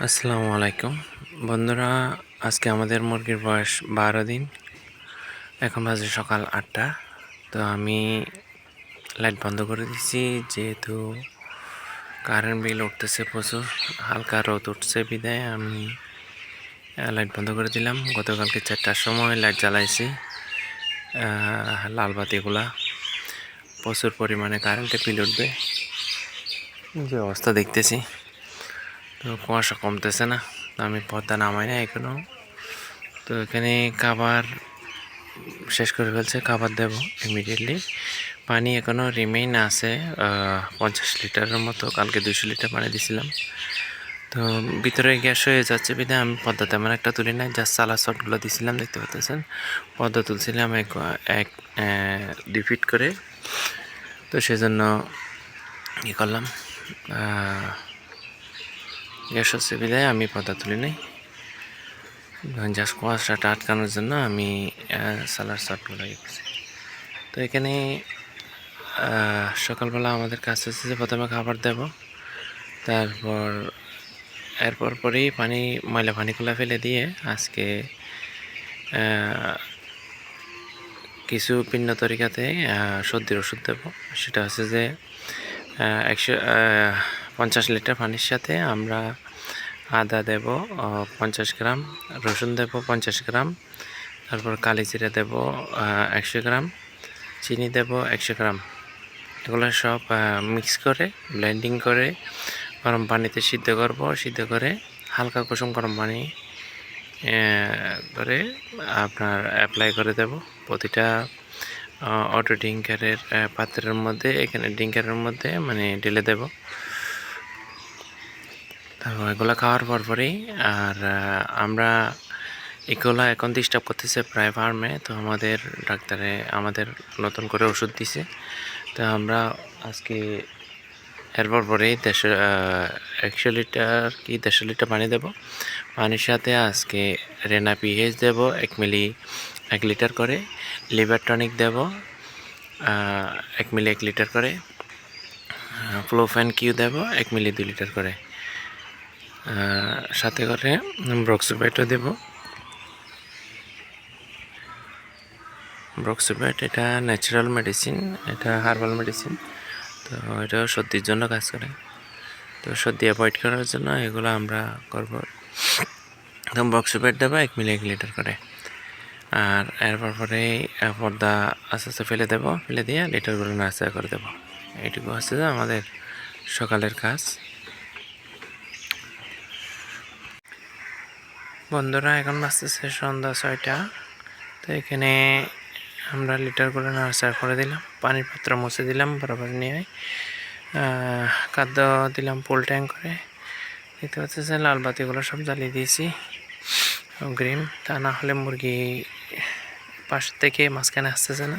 আসসালামু আলাইকুম। বন্ধুরা আজকে আমাদের মুরগির বয়স বারো দিন। এখন বাজে সকাল আটটা। তো আমি লাইট বন্ধ করে দিচ্ছি যেহেতু কারেন্ট বিল উঠতেছে প্রচুর হালকা রোদ উঠছে বিদায়। আমি লাইট বন্ধ করে দিলাম। গতকালকে চারটার সময় লাইট জ্বালাইছি। আহ, লাল বাতিগুলা। প্রচুর পরিমাণে কারেন্টে বিল উঠবে। যে অবস্থা দেখতেছি। কুয়াশা কমতেছে না আমি পর্দা নামাই না এখনও। তো এখানে খাবার শেষ করে ফেলছে, খাবার দেব ইমিডিয়েটলি পানি এখনও রিমেইন আছে পঞ্চাশ লিটারের মতো, কালকে দুশো লিটার পানি দিছিলাম। তো ভিতরে গ্যাস হয়ে যাচ্ছে বিধায় আমি পদ্মা তেমন একটা তুলি না জাস্ট সালা শটগুলো দিছিলাম, দেখতে পাচ্ছেন। পদ্মা তুলছিলাম এক এক দুই ফিট করে। তো সেজন্য ই করলাম গ্যাস হচ্ছে বিদায় আমি পদ্মা তুলি নাই। জাস্ট কুয়াশাটা আটকানোর জন্য আমি সালার শটগুলো করছি তো এখানে সকালবেলা আমাদের কাজ হচ্ছে যে প্রথমে খাবার দেব, তারপর, এরপর পরেই পানি, ময়লা পানিগুলো ফেলে দিয়ে আজকে কিছু ভিন্ন তরিকাতে সর্দির ওষুধ দেব। সেটা হচ্ছে যে একশো পঞ্চাশ লিটার পানির সাথে আমরা আদা দেব পঞ্চাশ গ্রাম, রসুন দেব পঞ্চাশ গ্রাম, তারপর কালি জিরা দেব একশো গ্রাম, চিনি দেব একশো গ্রাম। এগুলো সব মিক্স করে ব্লেন্ডিং করে, গরম পানিতে সিদ্ধ করব, সিদ্ধ করে হালকা কুসুম গরম পানি করে আপনার অ্যাপ্লাই করে দেব। প্রতিটা অটো ডিঙ্কারের পাত্রের মধ্যে, এখানে ডিঙ্কারের মধ্যে মানে ঢেলে দেব। তো এগুলো খাওয়ার পর পরই, আর আমরা এগুলো এখন ডিস্টার্ব করতেছে প্রায় ফার্মে তো আমাদের ডাক্তারে আমাদের নতুন করে ওষুধ দিছে। তো আমরা আজকে এরপর পরেই দেড়শো একশো লিটার কি দেড়শো লিটার পানি দেব। পানির সাথে আজকে রেনা পিএইচ দেব, এক মিলি, এক লিটার করে। লিভার টনিক দেব এক মিলি, এক লিটার করে। ফ্লোফ্যান কিউ দেব, এক মিলি, দুই লিটার করে। সাথে করে ব্রক্সোবাইটও দেব। ব্রক্সোবাইট, এটা ন্যাচারাল মেডিসিন এটা হার্বাল মেডিসিন তো এটা সর্দির জন্য কাজ করে। তো সর্দি অ্যাভয়েড করার জন্য এগুলো আমরা করব। তো ব্রক্সোবাইট দেবো এক মিলি এক লিটার করে। আর এরপর পরে পর্দা আস্তে আস্তে ফেলে দেবো, ফেলে দিয়ে লিটারগুলো নাস্তা করে দেবো। এইটুকু হচ্ছে যে আমাদের সকালের কাজ। বন্ধুরা, এখন বাঁচতেছে সন্ধ্যা ছয়টা। তো এখানে আমরা লিটারগুলো নার্সার করে দিলাম পানির পাত্র মুছে দিলাম বরাবর নিয়ে। খাদ্য দিলাম ফুল ট্যাঙ্ক করে। দেখতে পাচ্ছেন, লাল বাতিগুলো সব জ্বালিয়ে দিয়েছি। গ্রিন তা না হলে মুরগি পাশ থেকে মাঝখানে আসতেছে না।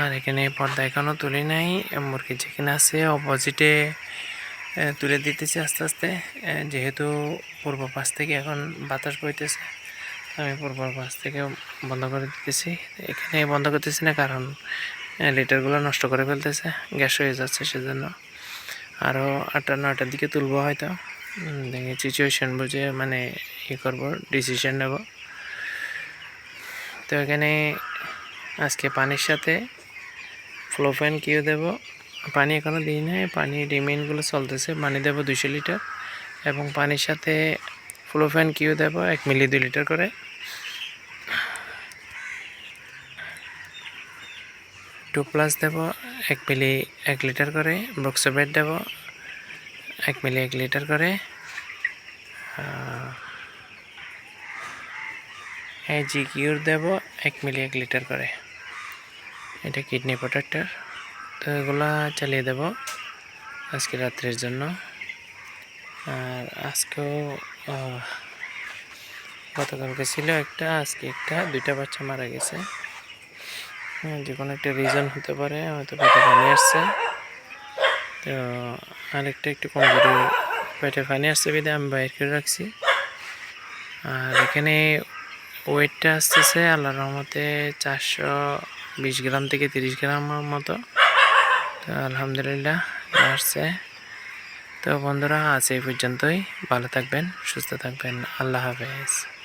আর এখানে পর্দা এখনও তুলি নাই, মুরগি যেখানে আছে অপোজিটে তুলে দিতেছি আস্তে আস্তে। যেহেতু পূর্ব পাশ থেকে এখন বাতাস বইতেছে, আমি পূর্ব পাশ থেকে বন্ধ করে দিতেছি। এখানে বন্ধ করতেছি না কারণ লিটারগুলো নষ্ট করে ফেলতেছে, গ্যাস হয়ে যাচ্ছে সেজন্য। আরও আটটা নয়টার দিকে তুলবো হয়তো। সিচুয়েশন বুঝে মানে ই করব ডিসিশন নেব। তো এখানে আজকে পানির সাথে ফ্লোফ্যান কিউ দেব। পানি এখনও দিই নাই। পানি রিমেইনগুলো চলতেছে। পানি দেবো দুশো লিটার এবং পানির সাথে ফ্লোফ্যান কিউ দেব এক মিলি দুই লিটার করে। টু প্লাস দেব এক মিলি এক লিটার করে। বক্সোবেট দেব এক মিলি এক লিটার করে। এই জি কিউর দেব এক মিলি এক লিটার করে। এটা কিডনি প্রোটেক্টর। তো এগুলা চালিয়ে দেব আজকে রাত্রের জন্য। আর আজকেও গতকালকে ছিল একটা আজকে একটা দুইটা বাচ্চা মারা গেছে। হ্যাঁ, যে কোনো একটা রিজন হতে পারে হয়তো পেটে পানি আসছে। তো আরেকটা একটু কমজোরি পেটে পানি আসছে বিধে আমি বাইর করে রাখছি। আর এখানে ওয়েটটা আসতেছে আল্লাহর রহমতে চারশো বিশ গ্রাম থেকে তিরিশ গ্রামের মতো। তো আলহামদুলিল্লাহ আসছে। তো বন্ধুরা আজ এই পর্যন্তই। ভালো থাকবেন সুস্থ থাকবেন। আল্লাহ হাফেজ।